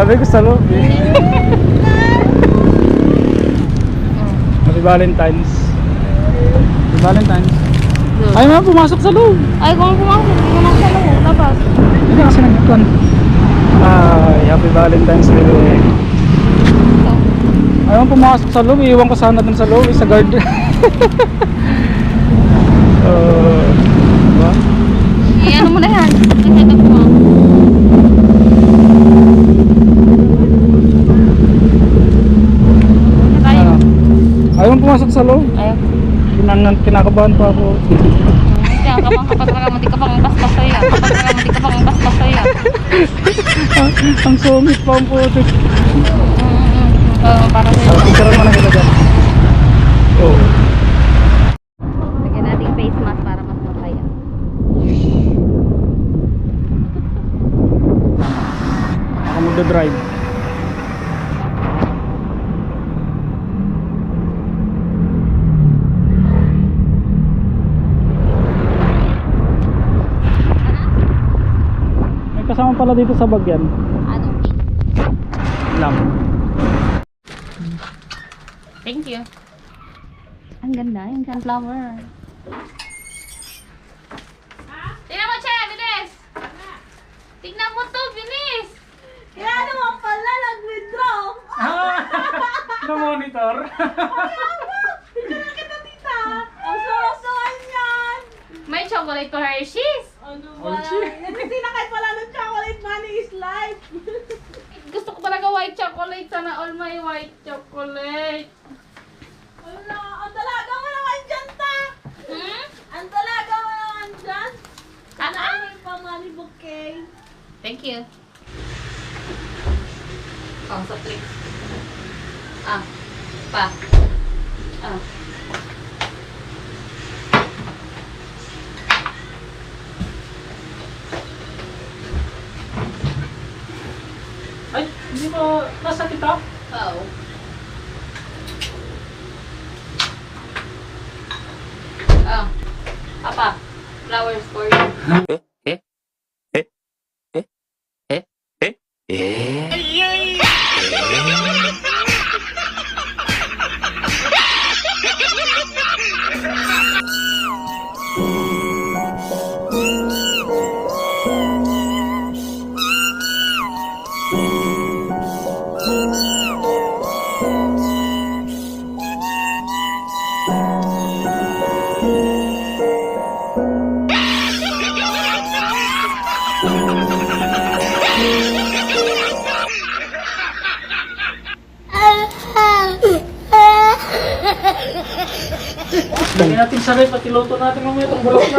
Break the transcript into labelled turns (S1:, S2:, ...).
S1: Sabi ko sa loob eh. Happy Valentine's. Happy Valentine's. Ay na, pumasok sa loob.
S2: Ay, kung pumasok, hindi ko na sa loob. Labas.
S1: Hindi kasi nagkuhan. Ay, Happy Valentine's baby.
S2: Ito.
S1: Ayaw pumasok sa loob, iiwan ko sana dun sa loob, eh, sa guard. uh, diba?
S2: Eh, ano mo na yan? Ang head mo. Ano tayo?
S1: Ano? Ayaw pumasok sa loob.
S2: Ayaw.
S1: Kinan kinakabahan pa ako.
S2: Kapag kapag hindi ka pang basbas sa'yo. Kapag hindi ka pang basbas sa'yo.
S1: ang sungit pa ang putik.
S2: Oo, para sa'yo.
S1: Mo na kita dyan. Oo.
S2: Lagyan natin face mask para mas masaya.
S1: Ako magdadrive. May kasama pala dito sa bagyan.
S2: Ano?
S1: Lang.
S2: Thank you. Ang ganda, yung sunflower. Tingnan mo, Che, bilis! Tingnan mo to, bilis!
S3: Kaya naman pala, nag-withdraw.
S1: Na monitor.
S2: May chocolate to Hershey's.
S3: Ano
S1: Oh,
S3: ba?
S1: shit.
S3: Hindi na kahit wala ng chocolate money is life.
S2: Gusto ko talaga white chocolate. Sana all my white chocolate.
S3: Wala, ang dalaga mo naman dyan, ta.
S2: Hmm?
S3: Ang dalaga mo naman dyan.
S2: Ah,
S3: Ano
S2: ah.
S3: pamani bouquet?
S2: Thank you. Oh, soft drinks. Ah. Pa. Ah.
S1: Ay, hindi mo nasa kita?
S2: Oh. Ah. Papa, flowers for you.
S1: Lagyan natin sa rep at iluto natin mamaya itong bulok na.